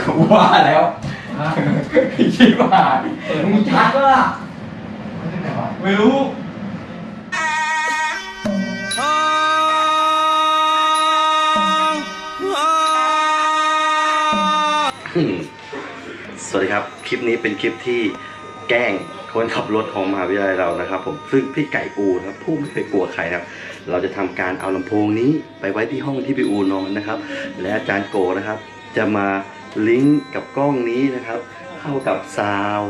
เขาว่าแล้วชิบหายมึงชัดปะล่ะ ไม่รู้สวัสดีครับ คลิปนี้เป็นคลิปที่แกล้งคนขับรถของมหาวิทยาลัยเรานะครับ ผมซึ่งพี่ไก่อูนะครับผู้ไม่เคยกลัวใครนะครับ เราจะทำการเอาลำโพงนี้ไปไว้ที่ห้องที่พี่อูนอนนะครับ และอาจารย์โกนะครับ จะมาลิงก์กับกล้องนี้นะครับ เข้ากับซาว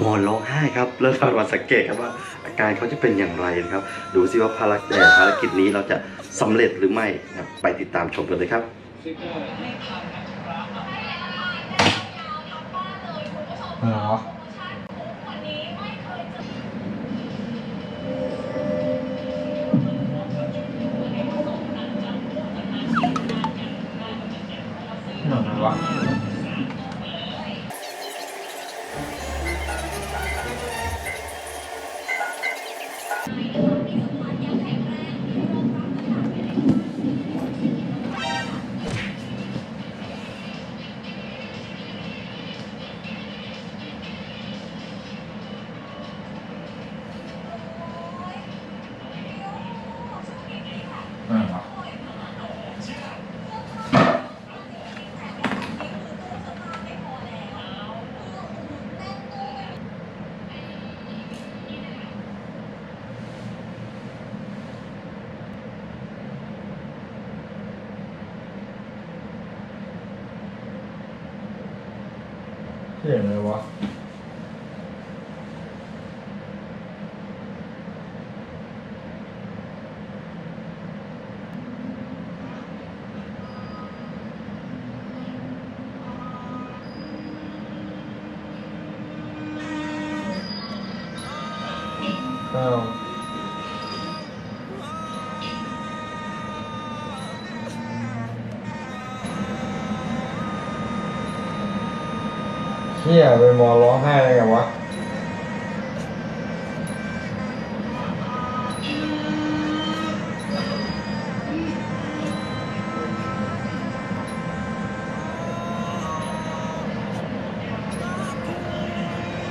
มอนร้องไห้ครับแล้วเรามาสังเกตครับว่าอาการเขาจะเป็นอย่างไรนะครับ ดูซิว่าภารกิจภารกิจนี้เราจะสำเร็จหรือไม่นะไปติดตามชมกันเลยครับเหรอ หนั เสียงอะไรวะอ้าว เฮียไปมอร้องไห้อะไรกันวะ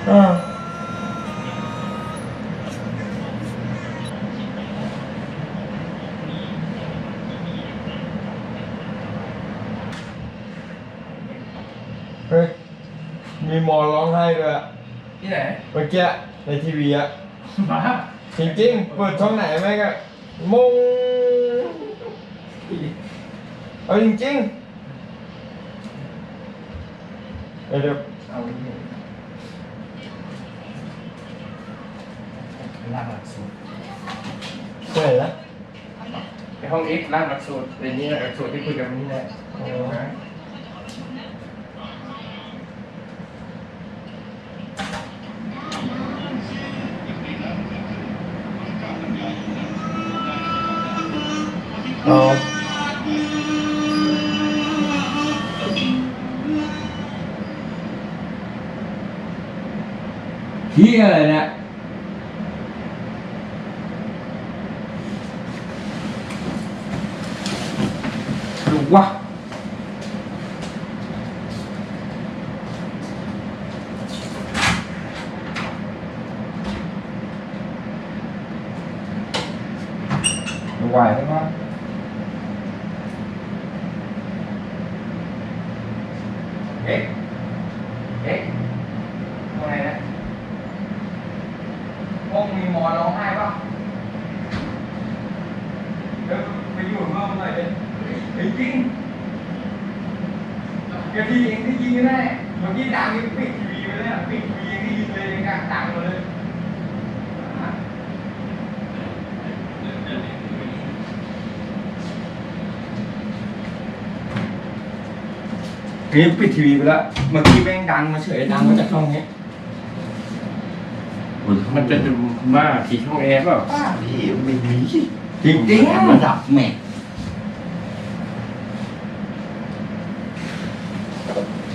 อ้าวเฮ้ย มีหมอร้องไห้ด้วยอะที่ไหนเมื่อกี้ในทีวีอะมาจริงๆเปิดช่องไหนแม่งก็มงเอาจริงๆเดี๋ยวเอาไว้ที่ลากหลักสูตรเท่าไหร่นะในห้อง X ลากหลักสูตรในนี้หลักสูตรที่คุยกันวันนี้แหละ อ๋อ เอาเฮียอะไรเนี่ยดูวะดูไหวใช่ไหม เอ๊ะเอ๊ะตรงไหนนะ ห้องมีหมอร้องไห้ป่ะเดี๋ยวไปอยู่ห้องหน่อยเลยเฮ้ยจริงเดี๋ยว พี่เองที่ยิงก็ได้เมื่อกี้ดังยังปิดทีวีไปเลยอะปิดทีวียังได้ยินเลยยังกลางดังหมดเลยนี่ปิดทีวีไปแล้วเมื่อกี้แม่งดังมาเฉยดังมาจากช่องนี้มันจะดูว่าผีช่องแอร์เปล่าป้าพี่ไม่มีจริงๆระดับแม็ก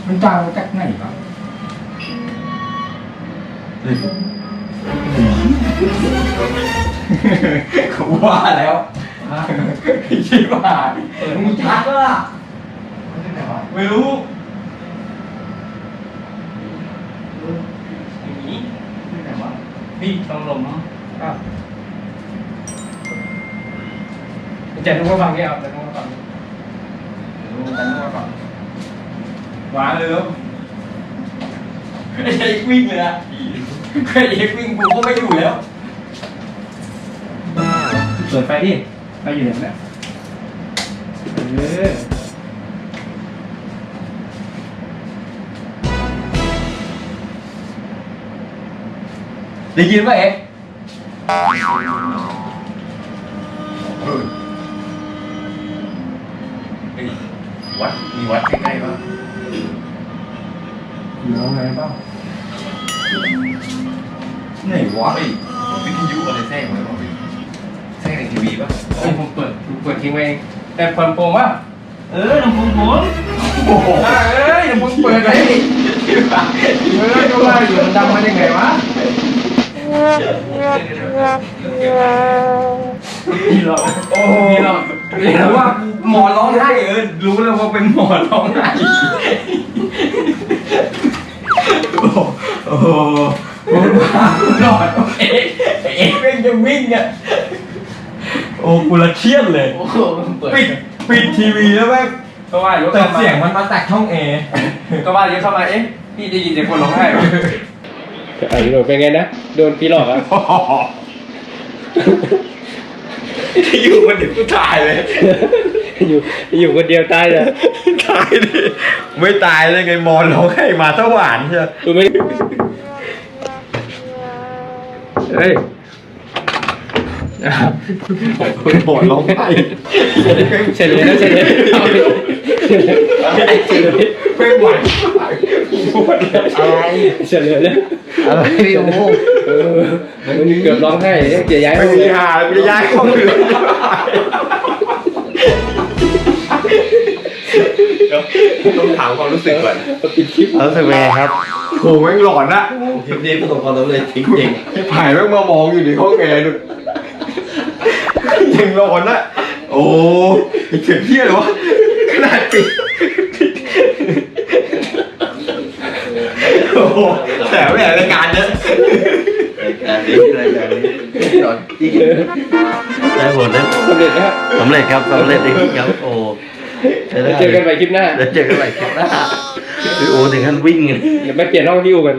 มันดังมาจากไหนวะเขาว่าแล้วชิบหายมึงชัดปะล่ะไม่รู้อย่างนี้ที่ไหนวะพี่ต้องลมอ้าวจะนึกว่าฟังแกเอาจะนึกว่าฟังรู้กันว่าก่อ นหวานเลยลูกไอ้เอกวิ่งเลยอะไอ้เอกวิ่งกูก็ไม่อยู่แล้วเปิดไฟดิไฟอยู่ไหนเนี่ยเออได้ยินป่ะเอกเฮ้ยวัดมีวัดใกล้ๆป่ะ อยู่ตรงไหนเปล่าไหนวะเฮ้ยวิทยุอะไรแทรกมาหรือเปล่าพี่แทรกในทีวีป่ะเฮ้ยผมเปิดผมเปิดทิ้งไว้เองแต่เปิดโปรงวะเออลำโพงผมโอ้โหเอ้ยเดี๋ยวผมเปิดให้เออก็ว่าอยู่มันดังมาได้ไงวะนี่หรอกโอ้นี่หรอกนี่หรแต่อกว่าหมอร้องไห้เออรู้เลยว่าเป็นหมอร้องไห้โอ้ โอ้โหคุณพาคุณหลอดเอกเอกเป็นจะวิ่งเนี่ยโอ้กูละเครียดเลย โอ้โหเปิดปิดปิดทีวีแล้วแม่งก็ว่าแต่เข้ามาเสียงมันมาจากช่องเอก็ว่าอยู่เข้ามาเอ๊ะพี่ได้ยินเสียงคนร้องไห้เหรออะหนูเป็นไงนะโดนพี่หลอกอะอยู่มันเดี๋ยวกูถ่ายเลย อยู่อยู่คนเดียวตายเลยตายดิไม่ตายเลยไงมอนร้องให้มาสวรรค์เชียวกูไม่เฮ้ยคุณหมอร้องไห้เฉลยแล้วเฉลยเอาไปเฉลยไม่ไหวปวดเลยอะไรเฉลยแล้วอะไรพี่โอ้เออมันเกือบร้องไห้จะย้ายไม่ห้องเลยได้หาไม่ได้ย้ายห้องอื่น ต้องถามความรู้สึกก่อนปิดคลิปรู้สึกเป็นไงครับโหแม่งหลอนนะคลิปนี้ประสบความสำเร็จจริงผ่ายแม่งมามองอยู่ในห้องแอร์ดูยังหลอนนะโอ้ไอ้เสียงเพี้ยเลยวะขนาดปิดโอ้โหแต่ไม่ใช่รายการเนี้ยๆรายการนี้รายการนี้หลอนจริงได้ผลนะสำเร็จนะฮะสำเร็จครับสำเร็จจริงๆครับโอ้ใช้ได้ เจอกันใหม่คลิปหน้าเดี๋ยวเจอกันใหม่คลิปหน้าพี่โอถึงขั้นวิ่งเลย เดี๋ยวไปเปลี่ยนห้องพี่อูกัน